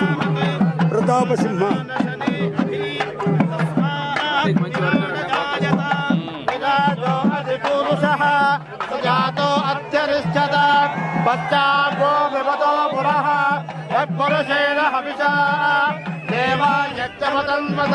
సింహ ప్రతాప సింహ జాతో అత్యరిష్టత పశ్చాగో వివతో పురః యత్పురుషేణ హవిషా దేవా యజ్ఞమతన్వత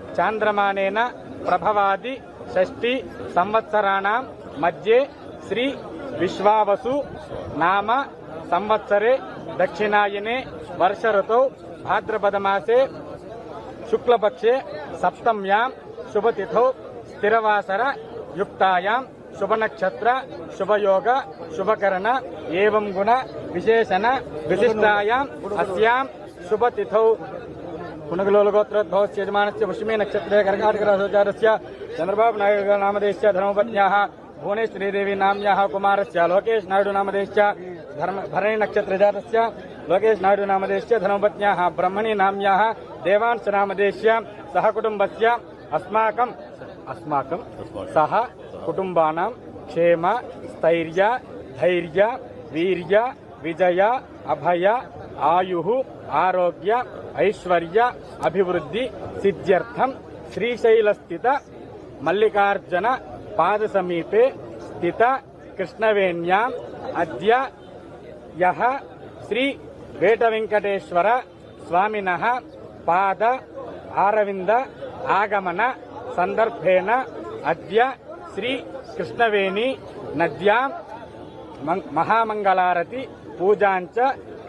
चान्द्रमानेन प्रभवादि षष्टि संवत्सराणां मध्ये श्री विश्वावसु नाम संवत्सरे दक्षिणायने वर्षऋतौ भाद्रपदमासे शुक्लपक्षे सप्तम्यां शुभतिथौ स्थिरवासर युक्तायां शुभनक्षत्र शुभयोग शुभकरण एवं गुण विशेषण विशिष्टायां अस्यां शुभतिथौ पुनगलोलगोत्र भवस्यजमानस्य नक्षत्रे कर्काटकरासोचारस्य चन्द्रबाबु नायकनामदेश्य धर्मपत्न्याः भुवने श्रीदेवी नाम्याः कुमारस्य, लोकेश नायडुनामदेश्च धर्म भरणिनक्षत्रजातस्य लोकेश नायडुनामदेश्य धर्मपत्न्याः, ब्रह्मणी नाम्याः देवांश नामदेश्य सह कुटुम्बस्य सह कुटुम्बानां क्षेम, स्थर्य, धैर्य, वीर्य, विजय, अभय, आयु, आरोग्य ఐశ్వర్య అభివృద్ధి సిద్ధ్యర్థం శ్రీశైలస్థిత మల్లికార్జున పాద సమీపే స్థిత కృష్ణవేణ్యాం అద్య యహ శ్రీ వేటవెంకటేశ్వర స్వామిన పాద ఆరవింద ఆగమన సందర్భేణ అద్య శ్రీ కృష్ణవేణి నద్యాం మహామంగళారతి పూజాంచ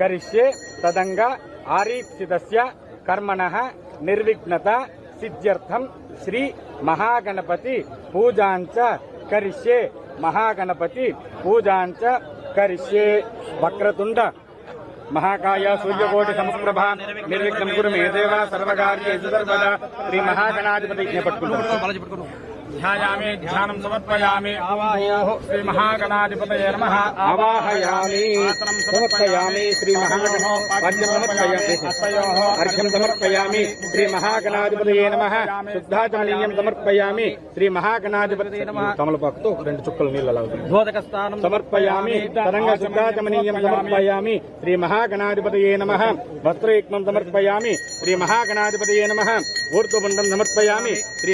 కరిష్యే తదంగా ఆరీప్సితస్య కర్మణ నిర్విఘ్నత సిద్ధ్యర్థం శ్రీ మహాగణపతి పూజాంచ కరిష్యే. మహాగణపతి పూజాంచ కరిష్యే. వక్రతుండ. మహాకాయ సూర్యకోటి సమప్రభ నిర్విఘ్నం కురు మే దేవ సర్వకార్యేషు సర్వదా. శ్రీ మహాగణాధిపతి పట్టుకుంటాం ధ్యాయామి ధ్యానం సమర్పయామి ఆవాహయోః శ్రీ మహాగణాధిపతయే నమః ఆవాహయామి సమర్పయామి శ్రీ మహాగణాధిపత్యం సమర్పయామి అర్ఘ్యం సమర్పయామి శ్రీ మహాగణాధిపతయే నమః శుద్ధాచమనీయం సమర్పయామి శ్రీ మహాగణాధిపతయే నమః తమలపాకుతో రెండు చుక్కలు నీళ్ళు అలా సమర్పయామి తరంగ శుద్ధాచమనీయం సమర్పయామి. శ్రీ మహాగణాధిపతయే నమః। వస్త్రయుగ్మం సమర్పయామి శ్రీ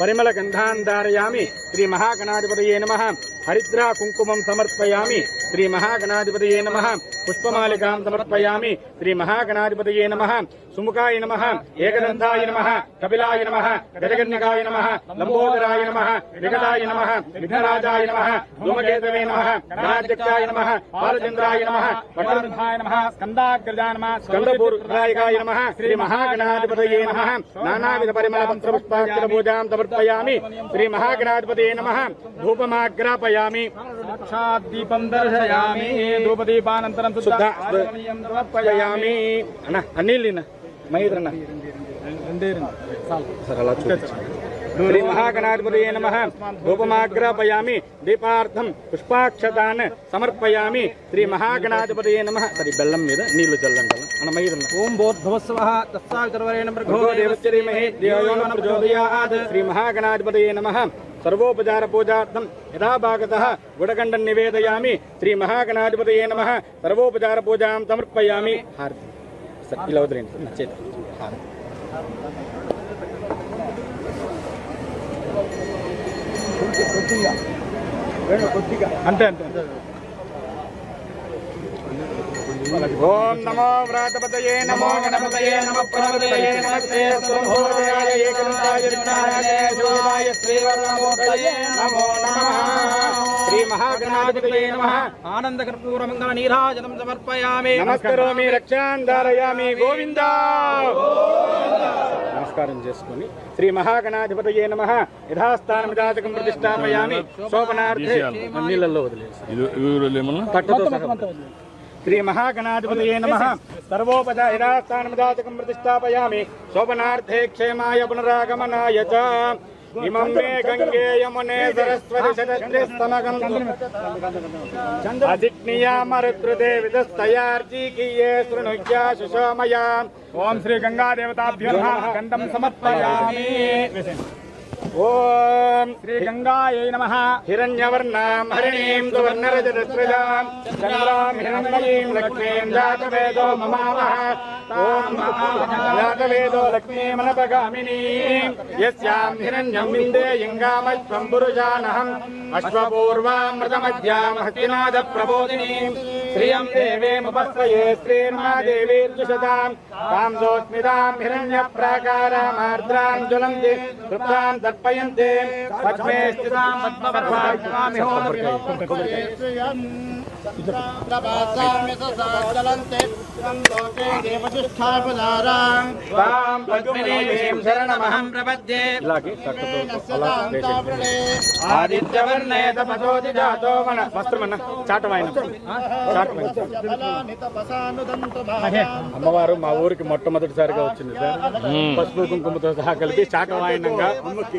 పరిమళ గంధాన్ ధారయామి శ్రీ మహాగణాధిపతయే నమ. హరిద్రా కుంకుమం సమర్పయామి. శ్రీ మహాగణాధిపతయే నమ. పుష్పమాలికాం సమర్పయామి. శ్రీ మహాగణాధిపతయే నమ. సుముఖాయ నమ. ఏకదంతాయ నమ. కపిలాయ నమ. గజగన్యకాయ నమ. లంబోదరాయ నమ. వికటాయ నమ. విఘ్నరాజాయ నమ. ధూమకేతవే నమ. గణాధ్యక్షాయ నమ. బాలచంద్రాయ నమ. వటవంధాయ నమ. స్కందాగ్రజాయ నమ. స్కందపూర్ణాయకాయ నమ. శ్రీ మహాగణాధిపతయే నమ. నానావిధ పరిమళ మంత్ర పూజా పూజాం సమర్పయామి శ్రీ మహాగణాధిపతయే నమః. ధూపమాగ్రాపయామి. దీపం దర్శయామి. ధూపదీపానంతరం శుద్ధ సమర్పయామి. అన్న అన్నీళ్ళ మహేంద్రన్న సరే అలా చూపించండి. శ్రీ మహాగణాధిపతయే నమ. ధూపమాగ్రాపయామి దీపార్థం పుష్పాక్షతాన్ సమర్పయామి. శ్రీ మహాగణాధిపతయే నమ. సరి బెల్లం మీద నీళ్ళు చల్లండి. మహేంద్రన్న ఓం ప్రచోదయాత్ శ్రీ మహాగణాధిపతయే నమ. సర్వోపచార పూజార్థం యథా భాగతః గుడగండం నివేదయామి. శ్రీ మహాగణాధిపతయే నమ. సర్వోపచార పూజాం సమర్పయామి. హారతి. ఇలా వదిలేండి చేతి హారతి. అంతే అంతే. ఓం నమో వ్రాతపతయే నమో గణపతయే నమ ప్రణపతయే నమస్తే స్వభోజయాయ ఏకదంతాయ విఘ్నాయ శివాయ శ్రీవర్ణమూర్తయే నమో నమః. శ్రీ మహాగణాధిపతయే నమః. ఆనందకర్పూరమంగళ నీరాజనం సమర్పయామి. నమస్కరోమి రక్షాన్ ధారయామి గోవింద. నమస్కారం చేసుకుని శ్రీ మహాగణాధిపతయే నమ. యథాస్థానం జాతకం ప్రతిష్టాపయామి. శోభనార్థే నీళ్ళల్లో వదిలేసి శ్రీ మహాగణాధిపతయే నమ. సర్వోపద యథాస్థానం జాతకం ప్రతిష్టాపయామి. శోభనార్థే క్షేమాయ పునరాగమనాయ చ. इमे गंगे यमुने सरस्वती शरत्रे स्तनगं अधिक्नियामरुद्रुदे विदस्तयार्जीकीये शृणुज्ञा सुशोमया ओम श्री गंगा देवताभ्यो नमः। गंधं समर्पयामि। ओम श्री गंगायै नमः। हिरण्यवर्णां हरिणीं सुवर्णरजतस्रजां चन्द्रां हिरण्मयीं लक्ष्मीं जातवेदो ममामः। ఓం జాతవేదో లక్ష్మీమనపగామినీం యస్యాం హిరణ్యం విందేయంగామశ్వం పురుషానహం అశ్వపూర్వామృతమధ్యాం హస్తినాద ప్రబోధినీం శ్రియం దేవేముపస్వయే శ్రీర్మాదేవీర్జుషతాం తాం దోస్మితాం హిరణ్య ప్రాకారామార్ద్రాం జ్వలంతి తృప్తాం తర్పయంతే. పద్మే స్థితాం పద్మపర్వామి తాం శరణమహం ప్రపద్యే ఇలాగే చక్కతో అలా వేసేయండి. ఆదిత్యవర్ణే తపసోది జాతో మన వస్త్రమన్న చాటవాయన చాటవాయన అమ్మవారు మా ఊరికి మొట్టమొదటిసారిగా వచ్చింది సార్ పసుపు కుంకుమతో సహా కలిపి చాటవాయనంగా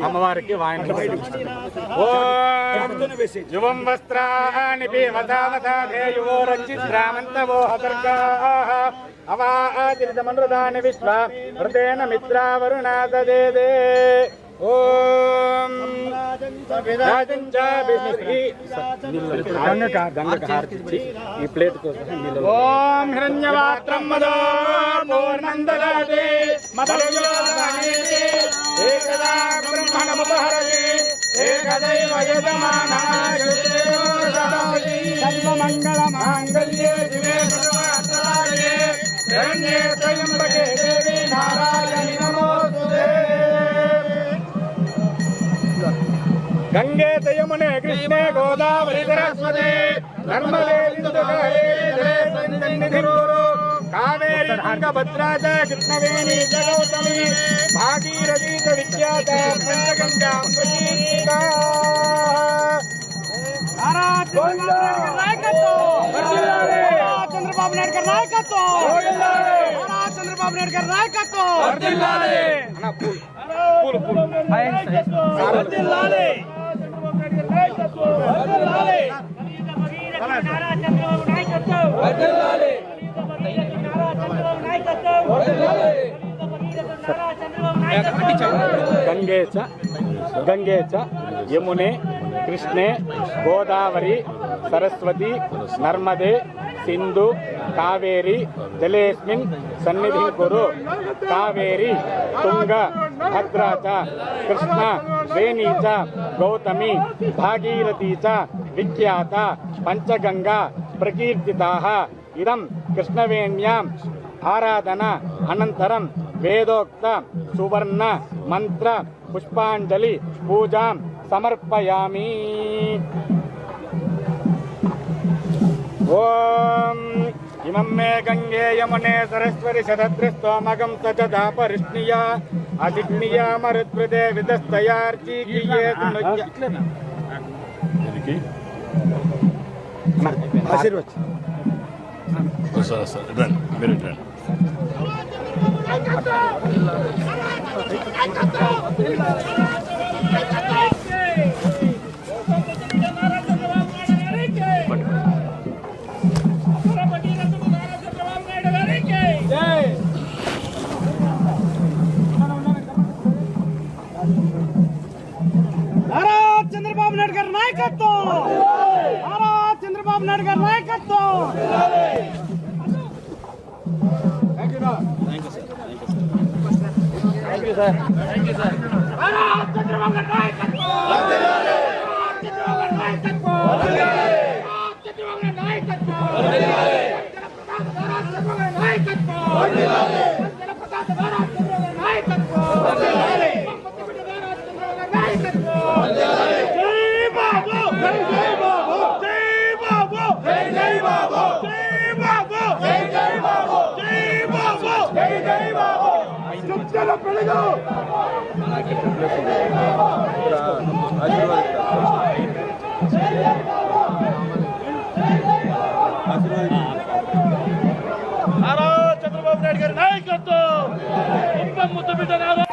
అమ్మవారికి వాయనం ఓం యువం వస్త్రాణి పివతావతాధేయువో రచిత్రామంతవో హతర్గాః అవాదిరితమనృదాని విశ్వ హృదేన మిత్రావరుణాదదేదే ఈ ప్లేట్ నీళ్ళలో ఓం హిరణ్యవాత్రం మదో మదయోదానేతే ఏకదా బ్రహ్మణముపహరతి ఏకదైవ యజమానాయుతే సర్వమంగళ మాంగళ్యే శివే సర్వార్థసాధకే శరణ్యే త్రయంబకే గంగే యమునే కృష్ణే గోదావరి సరస్వతి నర్మదే సింధుకాయే సన్నిధిరూరు కావేరి తుంగభద్రా చ కృష్ణవేణి చ గౌతమి భాగీరథీ చ విఖ్యాత పంచగంగా ప్రకీర్తితా. చంద్రబాబు నాయుడు గారి నాయకత్వం! నారా చంద్రబాబు నాయుడు గారి నాయకత్వం అన్న పూలు పూలు పూలు గంగే చ గంగే చ యమునే కృష్ణే గోదావరి సరస్వతి నర్మదే సింధు కావేరి జలేస్మిన్ సన్నిధిం కురు కావేరి తుంగ భద్రా చ కృష్ణ వేణీ చ గౌతమి భాగీరథీ చ విఖ్యాత పంచగంగా ప్రకీర్తితాః ఇదం కృష్ణవేణ్యాం ఆరాధన అనంతరం వేదోక్త సువర్ణ మంత్ర పుష్పాంజలి పూజాం సమర్పయామి ఓం ఇమం మే గంగే యమునే సరస్వతి శతద్రిస్తోమగం సచదా ఆశీర్వచ్ నాయుడు గారి నాయకత్వం నాయకత్వం చుట్టల నారా చంద్రబాబు నాయుడు గారి నాయకత్వం. ముద్దు బిడ్డ నారా